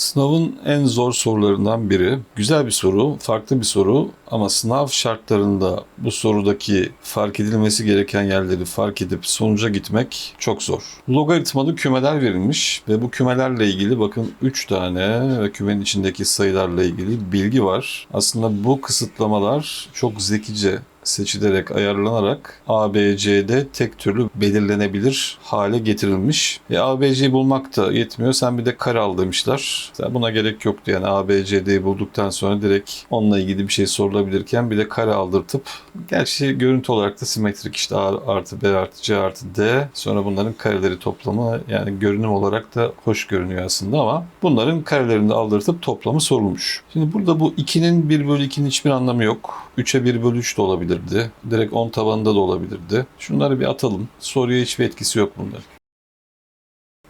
Sınavın en zor sorularından biri. Güzel bir soru, farklı bir soru ama sınav şartlarında bu sorudaki fark edilmesi gereken yerleri fark edip sonuca gitmek çok zor. Logaritmalı kümeler verilmiş ve bu kümelerle ilgili bakın 3 tane ve kümenin içindeki sayılarla ilgili bilgi var. Aslında bu kısıtlamalar çok zekice seçilerek ayarlanarak ABC'de tek türlü belirlenebilir hale getirilmiş. E, ABC'yi bulmak da yetmiyor. Sen bir de kare al demişler. Sen buna gerek yoktu yani ABCD'yi bulduktan sonra direkt onunla ilgili bir şey sorulabilirken bir de kare aldırtıp gerçi görüntü olarak da simetrik işte A artı B artı C artı D sonra bunların kareleri toplamı yani görünüm olarak da hoş görünüyor aslında ama bunların karelerini de aldırtıp toplamı sorulmuş. Şimdi burada bu 2'nin 1 bölü 2'nin hiçbir anlamı yok. 3'e 1 bölü 3 de olabilirdi. Direkt 10 tabanında da olabilirdi. Şunları bir atalım. Soruya hiçbir etkisi yok bunların.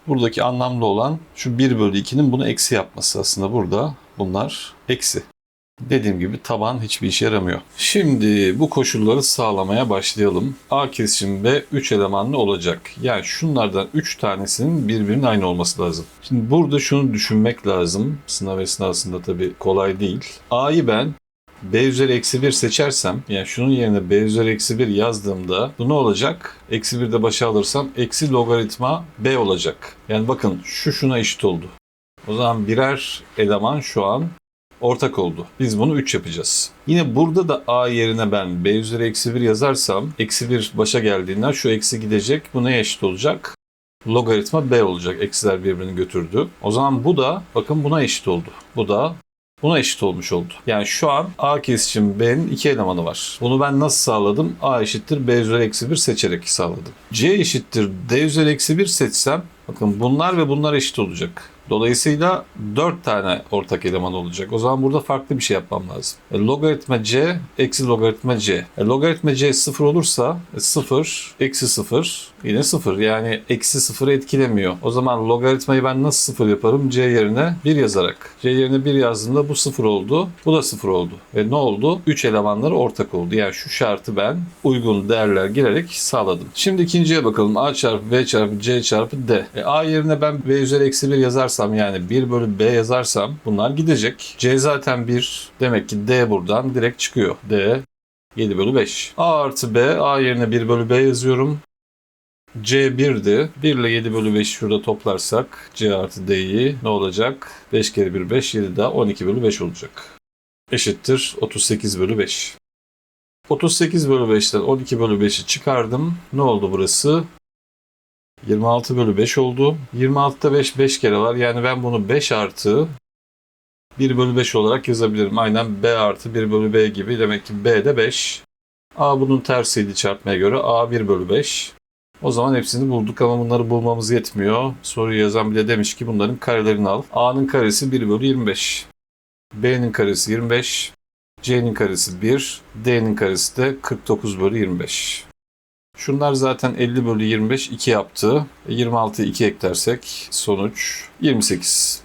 Buradaki anlamlı olan şu 1 bölü 2'nin bunu eksi yapması aslında burada. Bunlar eksi. Dediğim gibi taban hiçbir işe yaramıyor. Şimdi bu koşulları sağlamaya başlayalım. A kesişim B 3 elemanlı olacak. Yani şunlardan 3 tanesinin birbirinin aynı olması lazım. Şimdi burada şunu düşünmek lazım. Sınav esnasında tabii kolay değil. A'yı ben b üzeri eksi 1 seçersem yani şunun yerine b üzeri eksi 1 yazdığımda bu ne olacak? Eksi 1 de başa alırsam eksi logaritma b olacak. Yani bakın şu şuna eşit oldu. O zaman birer eleman şu an ortak oldu. Biz bunu 3 yapacağız. Yine burada da a yerine ben b üzeri eksi 1 yazarsam eksi 1 başa geldiğinden şu eksi gidecek. Bu neye eşit olacak? Logaritma b olacak. Eksiler birbirini götürdü. O zaman bu da bakın buna eşit oldu. Bu da Buna eşit olmuş oldu. Yani şu an A kesişim B'nin iki elemanı var. Bunu ben nasıl sağladım? A eşittir B üzeri eksi 1 seçerek sağladım. C eşittir D üzeri eksi 1 seçsem bakın bunlar ve bunlar eşit olacak. Dolayısıyla 4 tane ortak eleman olacak. O zaman burada farklı bir şey yapmam lazım. E, logaritma c eksi logaritma c. E, logaritma c 0 olursa 0 eksi 0 yine 0. Yani eksi 0'ı etkilemiyor. O zaman logaritmayı ben nasıl 0 yaparım? c yerine 1 yazarak. c yerine 1 yazdığımda bu 0 oldu. Bu da 0 oldu. Ve ne oldu? 3 elemanları ortak oldu. Yani şu şartı ben uygun değerler girerek sağladım. Şimdi ikinciye bakalım. a çarpı b çarpı c çarpı d. E, a yerine ben b üzeri eksi 1 yazarsam yani 1 bölü b yazarsam bunlar gidecek. C zaten 1. Demek ki D buradan direkt çıkıyor. D 7 bölü 5. A artı B. A yerine 1 bölü B yazıyorum. C 1'di. 1 ile 7 bölü 5 şurada toplarsak C artı D'yi ne olacak? 5 kere 1 5 7 daha 12 bölü 5 olacak. Eşittir 38 bölü 5. 38 bölü 5'ten 12 bölü 5'i çıkardım. Ne oldu burası? 26 bölü 5 oldu. 26'da 5 5 kere var. Yani ben bunu 5 artı 1 bölü 5 olarak yazabilirim. Aynen B artı 1 bölü B gibi. Demek ki B de 5. A bunun tersiydi çarpmaya göre. A 1 bölü 5. O zaman hepsini bulduk ama bunları bulmamız yetmiyor. Soruyu yazan bile demiş ki bunların karelerini al. A'nın karesi 1 bölü 25. B'nin karesi 25. C'nin karesi 1. D'nin karesi de 49 bölü 25. Şunlar zaten 50 bölü 25 2 yaptı. 26'yı 2 eklersek sonuç 28.